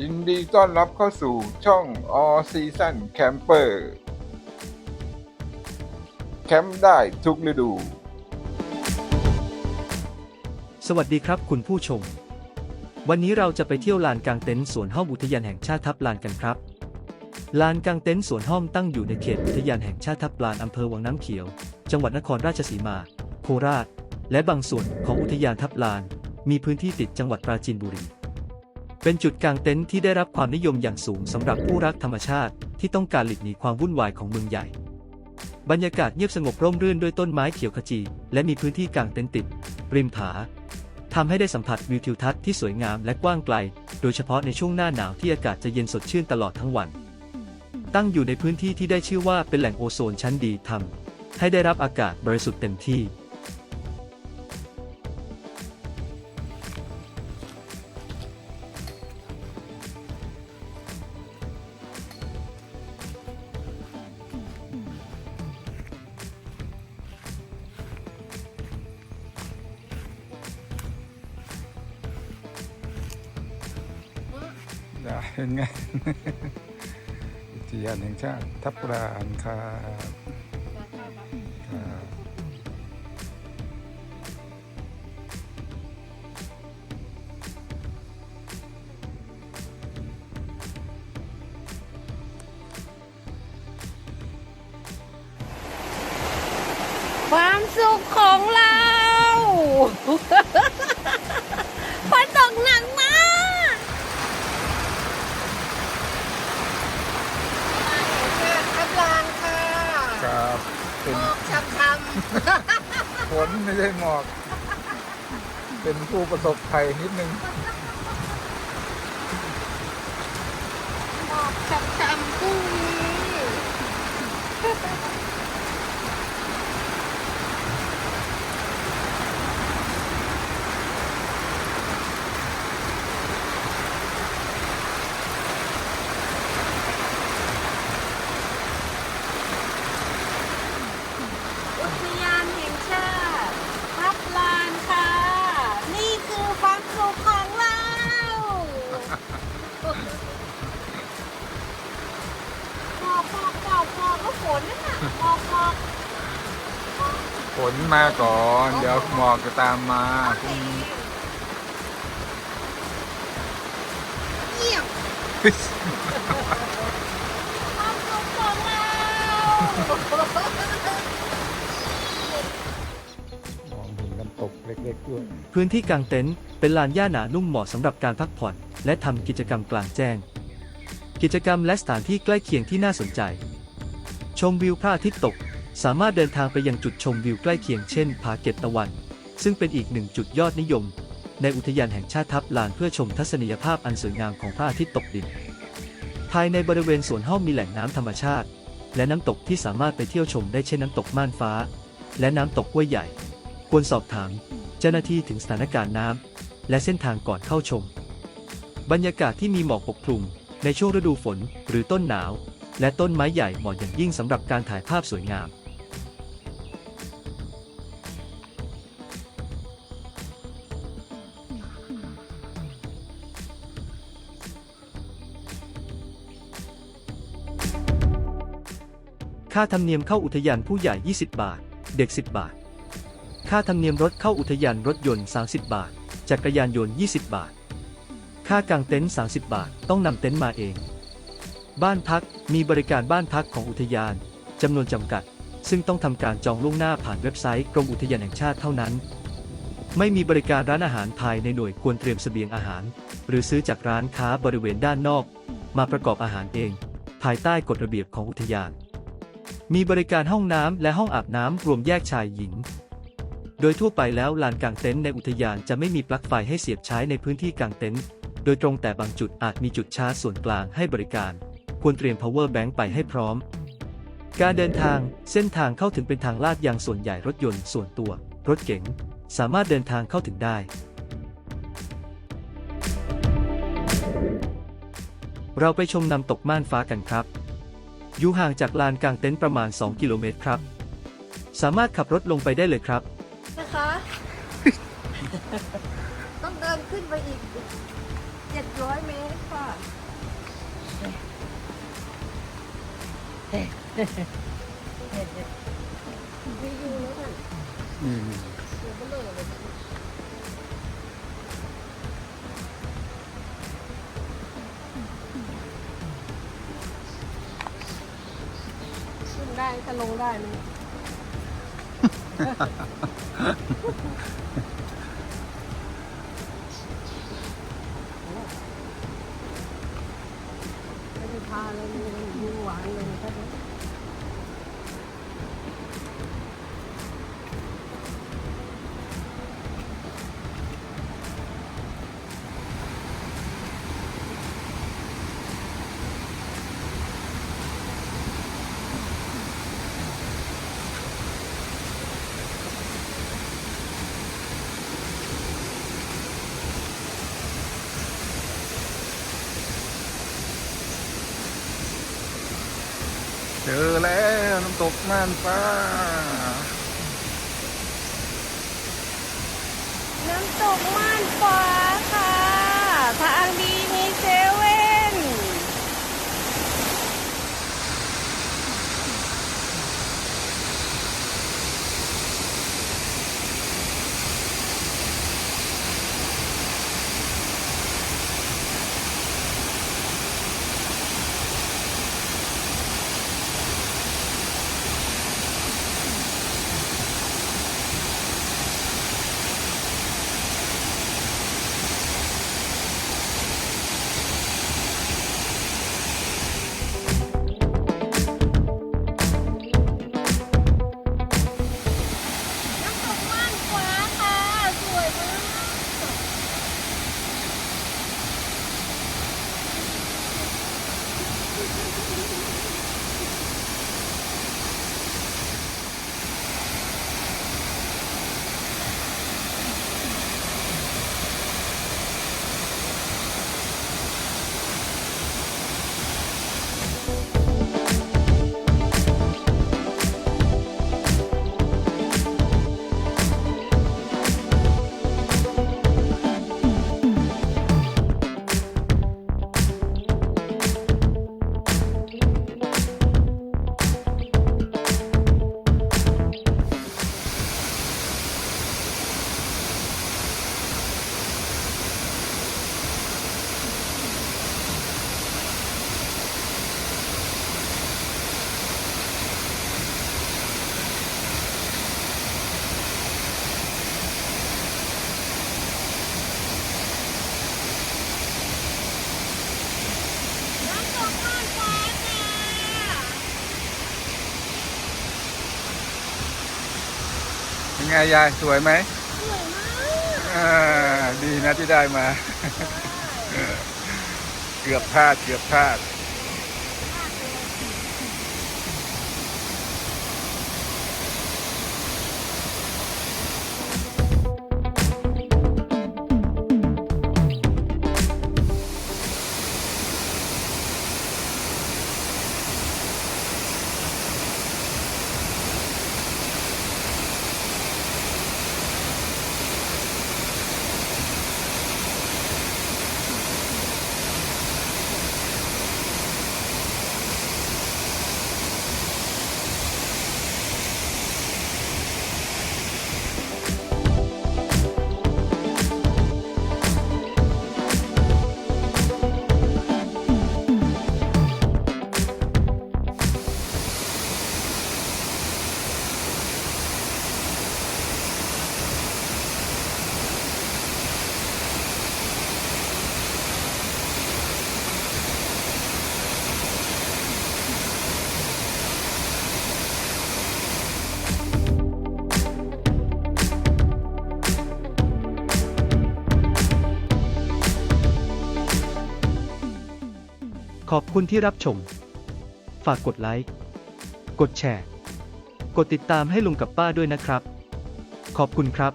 ยินดีต้อนรับเข้าสู่ช่อง All Season Camper แคมป์ได้ทุกฤดู สวัสดีครับคุณผู้ชม วันนี้เราจะไปเที่ยวลานกลางเต็นท์สวนห้อมอุทยานแห่งชาติทับลานกันครับ ลานกลางเต็นท์สวนห้อมตั้งอยู่ในเขตอุทยานแห่งชาติทับลานอำเภอวังน้ำเขียว จังหวัดนครราชสีมา โคราช และบางส่วนของอุทยานทับลาน มีพื้นที่ติดจังหวัดปราจีนบุรี เป็นจุดกลางเต็นท์ที่ได้รับความนิยมอย่างสูงสำหรับผู้รักธรรมชาติที่ต้องการหลีกหนีความวุ่นวายของเมืองใหญ่ บรรยากาศเงียบสงบร่มรื่นด้วยต้นไม้เขียวขจี และมีพื้นที่กลางเต็นท์ติด ริมผาทำให้ได้สัมผัสวิวทิวทัศน์ที่สวยงามและกว้างไกล โดยเฉพาะในช่วงหน้าหนาวที่อากาศจะเย็นสดชื่นตลอดทั้งวัน ตั้งอยู่ในพื้นที่ที่ได้ชื่อว่าเป็นแหล่งโอโซนชั้นดีทำให้ได้รับอากาศบริสุทธิ์เต็มที่ เป็นไงอุทยานแห่งชาติทับลานครับครับความสุขของเรา ฝนตกหนักมากทับลานค่ะ ครับเป็น หมอกช้ำ ฝนไม่ใช่หมอก เป็นผู้ประสบภัยนิดนึงหมอกช้ำๆพรุ่งนี้ อุทยานแห่งชาติทับลานค่ะ นี่คือความสุขของเราปอกปอกปอกปอกก็ฝนนั่นน่ะปอกปอก ฝ นมาก่อน เดี๋ยวหมอกจะตามมาพรุ่งนี้เยี่ยมความสุขของเรามองเห็นน้ำตกเล็กๆด้วย พื้นที่กลางเต็นท์เป็นลานหญ้าหนานุ่มเหมาะสำหรับการพักผ่อน และทำกิจกรรมกลางแจ้ง กิจกรรมและสถานที่ใกล้เคียงที่น่าสนใจ ชมวิวพระอาทิตย์ตก สามารถเดินทางไปยังจุดชมวิวใกล้เคียงเช่นผาเก็บตะวัน ซึ่งเป็นอีกหนึ่งจุดยอดนิยม ในอุทยานแห่งชาติทับลานเพื่อชมทัศนียภาพอันสวยงามของพระอาทิตย์ตกดิน ภายในบริเวณสวนห้อมมีแหล่งน้ำธรรมชาติ และน้ำตกที่สามารถไปเที่ยวชมได้เช่นน้ำตกม่านฟ้า และน้ำตกห้วยใหญ่ ควรสอบถาม เจ้าหน้าที่ถึงสถานการณ์น้ำและเส้นทางก่อนเข้าชม บรรยากาศที่มีหมอกปกคลุม ในช่วงฤดูฝนหรือต้นหนาว และต้นไม้ใหญ่เหมาะอย่างยิ่งสำหรับการถ่ายภาพสวยงาม ค่าธรรมเนียมเข้าอุทยานผู้ใหญ่ 20 บาท เด็ก 10 บาท ค่าธรรมเนียมรถเข้าอุทยานรถยนต์ 30 บาท จักรยานยนต์ 20 บาท ค่ากางเต็นท์ 30 บาท ต้องนำเต็นท์มาเอง บ้านพัก มีบริการบ้านพักของอุทยานจำนวนจำกัด ซึ่งต้องทำการจองล่วงหน้าผ่านเว็บไซต์กรมอุทยานแห่งชาติเท่านั้น ไม่มีบริการร้านอาหารภายในหน่วยควรเตรียมเสบียงอาหาร หรือซื้อจากร้านค้าบริเวณด้านนอก มาประกอบอาหารเอง ภายใต้กฎระเบียบของอุทยาน มีบริการห้องน้ำและห้องอาบน้ำรวมแยกชายหญิง โดยทั่วไปแล้วลานกางเต็นท์ในอุทยานจะไม่มีปลั๊กไฟให้เสียบใช้ในพื้นที่กางเต็นท์โดยตรงแต่บางจุดอาจมีจุดชาร์จส่วนกลางให้บริการ ควรเตรียม power bank ไปให้พร้อม การเดินทางเส้นทางเข้าถึงเป็นทางลาดยางส่วนใหญ่รถยนต์ส่วนตัว รถเก๋งสามารถเดินทางเข้าถึงได้ เราไปชมน้ำตกม่านฟ้ากันครับ อยู่ห่างจากลานกลางเต็นท์ประมาณ 2 กิโลเมตรครับ สามารถขับรถลงไปได้เลยครับ นะคะ ต้องเดินขึ้นไปอีก 700 เมตรค่ะวิวแล้วกันอืม เดี๋ยวเบลอเลย ได้จะลงได้ไหมเนี่ยไม่ได้พาเลยมันยิงหวานเลยครับ เจอแล้วน้ำ ตกม่านฟ้า น้ำตกม่าน ไงยายสวยไหมสวยมากอ่าดีนะที่ได้มา เกือบพลาดเกือบพลาด ขอบคุณที่รับชม ฝากกดไลค์ กดแชร์ กดติดตามให้ลุงกับป้าด้วยนะครับ ขอบคุณครับ